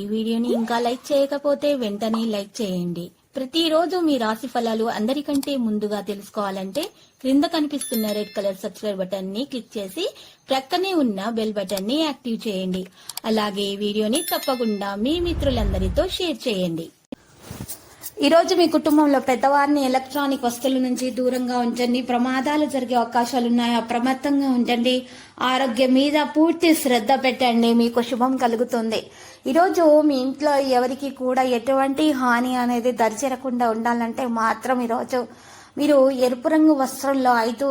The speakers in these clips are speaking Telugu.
ఈ వీడియోని ఇంకా లైక్ చేయకపోతే వెంటనే లైక్ చేయండి. ప్రతిరోజు మీ రాశి ఫలాలు అందరికంటే ముందుగా తెలుసుకోవాలంటే క్రింద కనిపిస్తున్న రెడ్ కలర్ సబ్స్క్రైబ్ బటన్ని క్లిక్ చేసి ప్రక్కనే ఉన్న బెల్ బటన్ని యాక్టివ్ చేయండి. అలాగే ఈ వీడియోని తప్పకుండా మీ మిత్రులందరితో షేర్ చేయండి. ఈరోజు మీ కుటుంబంలో పెద్దవారిని ఎలక్ట్రానిక్ వస్తువుల నుంచి దూరంగా ఉంచండి. ప్రమాదాలు జరిగే అవకాశాలు ఉన్నాయి అప్రమత్తంగా ఉంచండి. ఆరోగ్యం మీద పూర్తి శ్రద్ధ పెట్టండి. మీకు శుభం కలుగుతుంది. ఈరోజు మీ ఇంట్లో ఎవరికి కూడా ఎటువంటి హాని అనేది దరిచేరకుండా ఉండాలంటే మాత్రం ఈరోజు మీరు ఎరుపు రంగు వస్త్రంలో ఐదు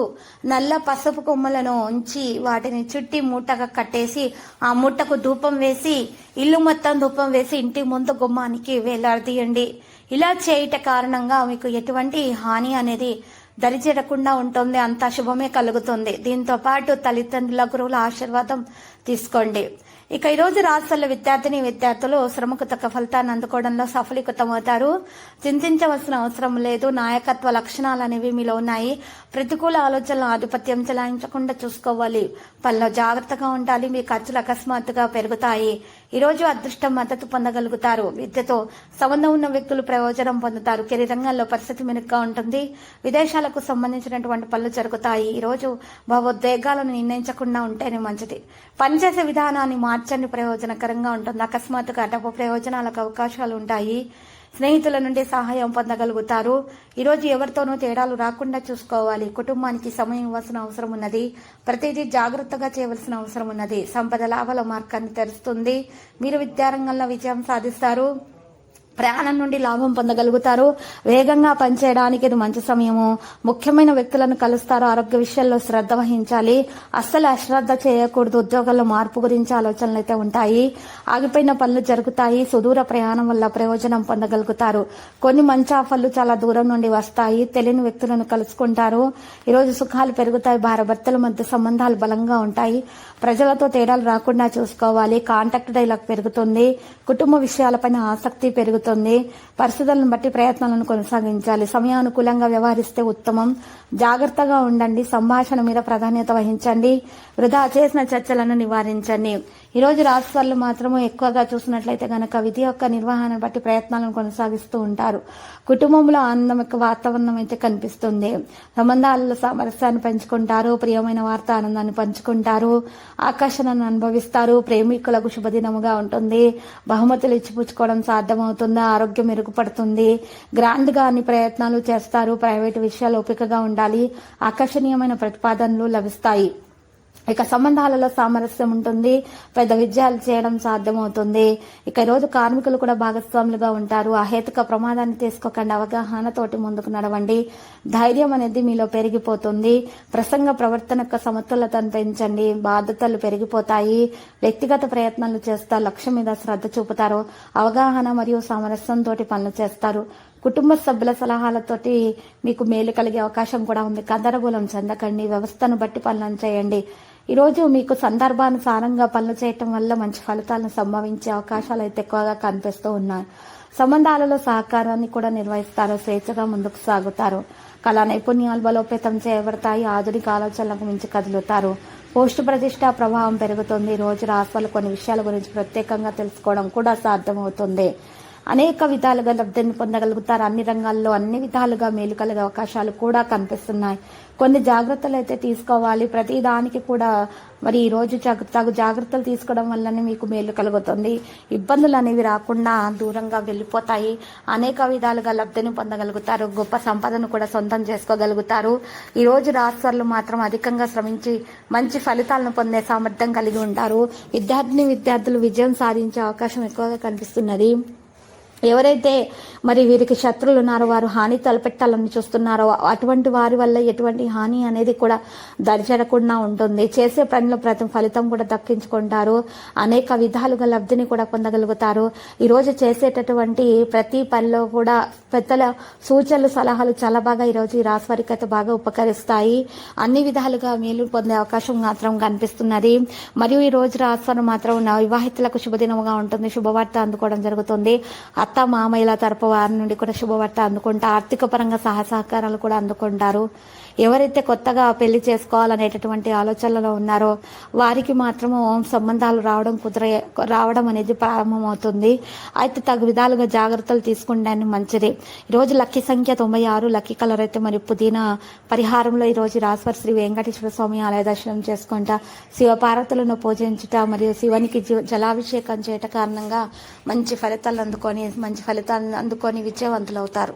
నల్ల పసుపు కొమ్మలను ఉంచి వాటిని చుట్టి మూటగా కట్టేసి ఆ మూటకు ధూపం వేసి ఇల్లు మొత్తం ధూపం వేసి ఇంటి ముందు గుమ్మానికి వేలాడదీయండి. ఇలా చేయట కారణంగా మీకు ఎటువంటి హాని అనేది దరిచేరకుండా ఉంటుంది. అంత శుభమే కలుగుతుంది. దీంతో పాటు తల్లిదండ్రుల గురువుల ఆశీర్వాదం తీసుకోండి. ఇక ఈరోజు రాష్ట్రాల విద్యార్థిని విద్యార్థులు శ్రమకు తగ్గ ఫలితాన్ని అందుకోవడంలో సఫలీకృతమవుతారు. చింతించవలసిన అవసరం లేదు. నాయకత్వ లక్షణాలు అనేవి మీలో ఉన్నాయి. ప్రతికూల ఆలోచనలు ఆధిపత్యం చెలాయించకుండా చూసుకోవాలి. పనిలో జాగ్రత్తగా ఉండాలి. మీ ఖర్చులు అకస్మాత్తుగా పెరుగుతాయి. ఈరోజు అదృష్టం మద్దతు పొందగలుగుతారు. విద్యతో సంబంధం ఉన్న వ్యక్తులు ప్రయోజనం పొందుతారు. కెరీర్ రంగాల్లో పరిస్థితి మెరుగ్గా ఉంటుంది. విదేశాలకు సంబంధించినటువంటి పనులు జరుగుతాయి. ఈరోజు భావోద్వేగాలను నిర్ణయించకుండా ఉంటేనే మంచిది. పనిచేసే విధానాన్ని మార్చండి. ప్రయోజనకరంగా ఉంటుంది. అకస్మాత్తుగా డబ్బు ప్రయోజనాలకు అవకాశాలు ఉంటాయి. స్నేహితుల నుండి సహాయం పొందగలుగుతారు. ఈరోజు ఎవరితోనూ తేడాలు రాకుండా చూసుకోవాలి. కుటుంబానికి సమయం ఇవ్వాల్సిన అవసరం ఉన్నది. ప్రతిదీ జాగ్రత్తగా చేయవలసిన అవసరం ఉన్నది. సంపద లాభాల మార్గాన్ని తెరుస్తుంది. మీరు విద్యారంగంలో విజయం సాధిస్తారు. ప్రయాణం నుండి లాభం పొందగలుగుతారు. వేగంగా పనిచేయడానికి ఇది మంచి సమయము. ముఖ్యమైన వ్యక్తులను కలుస్తారు. ఆరోగ్య విషయాల్లో శ్రద్ధ వహించాలి. అస్సలు అశ్రద్ధ చేయకూడదు. ఉద్యోగాల్లో మార్పు గురించి ఆలోచనలు అయితే ఉంటాయి. ఆగిపోయిన పనులు జరుగుతాయి. సుదూర ప్రయాణం వల్ల ప్రయోజనం పొందగలుగుతారు. కొన్ని మంచి ఆఫర్లు చాలా దూరం నుండి వస్తాయి. తెలియని వ్యక్తులను కలుసుకుంటారు. ఈరోజు సుఖాలు పెరుగుతాయి. భారభర్తల మధ్య సంబంధాలు బలంగా ఉంటాయి. ప్రజలతో తేడాలు రాకుండా చూసుకోవాలి. కాంటాక్ట్ డైలాగ్ పెరుగుతుంది. కుటుంబ విషయాలపైన ఆసక్తి పెరుగుతుంది. పరిస్థితులను బట్టి ప్రయత్నాలను కొనసాగించాలి. సమయానుకూలంగా వ్యవహరిస్తే ఉత్తమం. జాగ్రత్తగా ఉండండి. సంభాషణ మీద ప్రాధాన్యత వహించండి. వృధా చేసిన చర్చలను నివారించండి. ఈ రోజు మాత్రము ఎక్కువగా చూసినట్లయితే గనక విధి యొక్క నిర్వహణ బట్టి ప్రయత్నాలను కొనసాగిస్తూ ఉంటారు. కుటుంబంలో ఆనందం యొక్క వాతావరణం అయితే కనిపిస్తుంది. సంబంధాలలో సామరస్యాన్ని పెంచుకుంటారు. ప్రియమైన వార్త ఆనందాన్ని పంచుకుంటారు. ఆకర్షణను అనుభవిస్తారు. ప్రేమికులకు శుభదినముగా ఉంటుంది. బహుమతులు ఇచ్చిపుచ్చుకోవడం సాధ్యమవుతుంది. ఆరోగ్యం మెరుగుపడుతుంది. గ్రాండ్గా అన్ని ప్రయత్నాలు చేస్తారు. ప్రైవేటు విషయాలు ఓపికగా ఉండాలి. ఆకర్షణీయమైన ప్రతిపాదనలు లభిస్తాయి. ఇక సంబంధాలలో సామరస్యం ఉంటుంది పెద్ద విజయాలు చేయడం సాధ్యమవుతుంది. ఇక ఈరోజు కార్మికులు కూడా భాగస్వాములుగా ఉంటారు. అహేతుక ప్రమాదాన్ని తీసుకోకండి అవగాహనతోటి ముందుకు నడవండి. ధైర్యం అనేది మీలో పెరిగిపోతుంది. ప్రసంగ ప్రవర్తన యొక్క సమతులతను పెంచండి. బాధ్యతలు పెరిగిపోతాయి. వ్యక్తిగత ప్రయత్నాలు చేస్తారు లక్ష్యం మీద శ్రద్ధ చూపుతారు అవగాహన మరియు సామరస్యంతో పనులు చేస్తారు. కుటుంబ సభ్యుల సలహాలతోటి మీకు మేలు కలిగే అవకాశం కూడా ఉంది. గందరగోళం చెందకండి. వ్యవస్థను బట్టి పనులను చేయండి. ఈరోజు మీకు సందర్భానుసారంగా పనులు చేయటం వల్ల మంచి ఫలితాలను సంభవించే అవకాశాలు అయితే ఎక్కువగా కనిపిస్తూ ఉన్నాయి. సంబంధాలలో సహకారాన్ని కూడా నిర్వహిస్తారు స్వేచ్ఛగా ముందుకు సాగుతారు. కళా నైపుణ్యాలు బలోపేతం చేయబడతాయి ఆధునిక ఆలోచనలకు మించి కదులుతారు. పోస్టు ప్రతిష్ట ప్రభావం పెరుగుతుంది. రోజు రాష్ట్రాలు కొన్ని విషయాల గురించి ప్రత్యేకంగా తెలుసుకోవడం కూడా సాధ్యమవుతుంది. అనేక విధాలుగా లబ్ధిని పొందగలుగుతారు. అన్ని రంగాల్లో అన్ని విధాలుగా మేలు కలిగే అవకాశాలు కూడా కనిపిస్తున్నాయి. కొన్ని జాగ్రత్తలు అయితే తీసుకోవాలి. ప్రతి దానికి కూడా మరి ఈ రోజు తగు జాగ్రత్తలు తీసుకోవడం వల్లనే మీకు మేలు కలుగుతుంది. ఇబ్బందులు అనేవి రాకుండా దూరంగా వెళ్ళిపోతాయి. అనేక విధాలుగా లబ్ధిని పొందగలుగుతారు. గొప్ప సంపదను కూడా సొంతం చేసుకోగలుగుతారు. ఈ రోజు రాష్ట్రాలు మాత్రం అధికంగా శ్రమించి మంచి ఫలితాలను పొందే సామర్థ్యం కలిగి ఉంటారు. విద్యార్థిని విద్యార్థులు విజయం సాధించే అవకాశం ఎక్కువగా కనిపిస్తున్నది. ఎవరైతే మరి వీరికి శత్రువులు ఉన్నారో వారు హాని తలపెట్టాలని చూస్తున్నారో అటువంటి వారి వల్ల ఎటువంటి హాని అనేది కూడా దరిచేరకుండా ఉంటుంది. చేసే పనిలో ప్రతి ఫలితం కూడా దక్కించుకుంటారు. అనేక విధాలుగా లబ్ధిని కూడా పొందగలుగుతారు. ఈరోజు చేసేటటువంటి ప్రతి పనిలో కూడా పెద్దల సూచనలు సలహాలు చాలా బాగా ఈరోజు ఈ రాశి వారికి అయితే బాగా ఉపకరిస్తాయి. అన్ని విధాలుగా మేలు పొందే అవకాశం మాత్రం కనిపిస్తున్నది. మరియు ఈ రోజు రాశి మాత్రం వివాహితులకు శుభదినముగా ఉంటుంది. శుభవార్త అందుకోవడం జరుగుతుంది. అత్త మామయ్యల తరపు వారి నుండి కూడా శుభవార్త అందుకుంటా ఆర్థిక పరంగా సహసహకారాలు కూడా అందుకుంటారు. ఎవరైతే కొత్తగా పెళ్ళి చేసుకోవాలనేటటువంటి ఆలోచనలో ఉన్నారో వారికి మాత్రము సంబంధాలు రావడం కుదర రావడం అనేది ప్రారంభమవుతుంది. అయితే తగు విధాలుగా జాగ్రత్తలు తీసుకుంటాను మంచిది. ఈరోజు లక్కీ సంఖ్య తొంభై ఆరు లక్కీ కలర్ అయితే మరి పుదీనా పరిహారంలో ఈరోజు రాశ్వర్ శ్రీ వెంకటేశ్వర స్వామి ఆలయ దర్శనం చేసుకుంటా. శివపార్వతులను పూజించుట మరియు శివునికి జలాభిషేకం చేయట కారణంగా మంచి ఫలితాలు అందుకొని మంచి ఫలితాలను అందుకొని విజయవంతులు అవుతారు